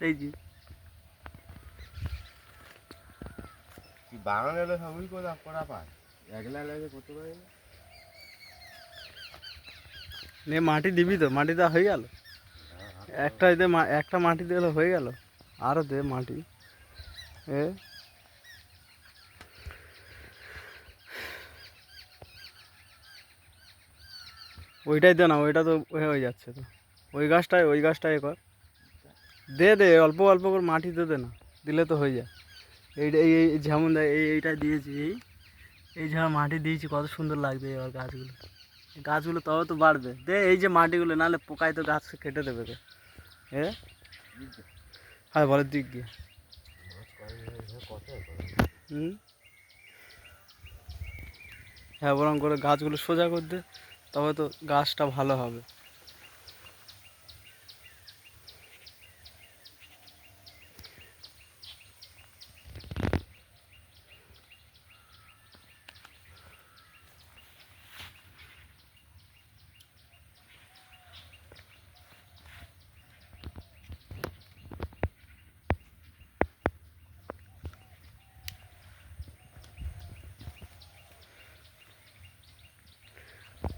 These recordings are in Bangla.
এই যে। বাগান এলে সবই করা করা পায়। একলা লাগে করতে পারে না। নে মাটি দিবি তো মাটিটা হয়ে গেল। একটা দে একটা মাটি দিলে হয়ে গেল। আরও দে মাটি। এ। ওইটাই দে না ওইটা তো হয়ে যাচ্ছে তো। ওই গাছটাই ওই গাছটাই কর। দে দে, অল্প অল্প করে মাটি দে না, দিলে তো হয়ে যায়। এইটা, এই যেমন এই এইটা দিয়েছি, এই এই যেমন মাটি দিয়েছি, কত সুন্দর লাগবে এবার গাছগুলো। গাছগুলো তবে তো বাড়বে। দে, এই যে মাটিগুলো, নাহলে পোকায় তো গাছ কেটে দেবে তো এ? হ্যাঁ বলের দিক গিয়ে হুম? হ্যাঁ বরং করে গাছগুলো সোজা করে দে, তবে তো গাছটা ভালো হবে।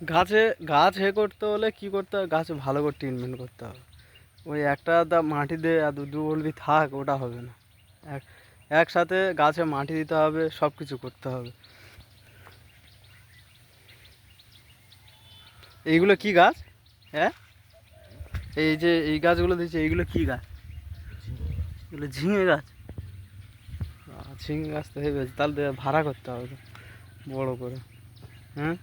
গাছে, গাছ হে করতে হলে কি করতে হবে? গাছে ভালো করে ট্রিটমেন্ট করতে হবে। ওই একটা দা মাটি দে আর দু বলবি থাক, ওটা হবে না। এক, একসাথে গাছে মাটি দিতে হবে সব কিছু করতে হবে। এইগুলো কি গাছ? হ্যাঁ? এই যে, এই গাছগুলো দিচ্ছে এইগুলো কি গাছ? এগুলো ঝিঙে গাছ। ঝিঙে গাছ তো হয়ে গেছে, তাহলে ভাড়া করতে হবে বড় করে। হ্যাঁ?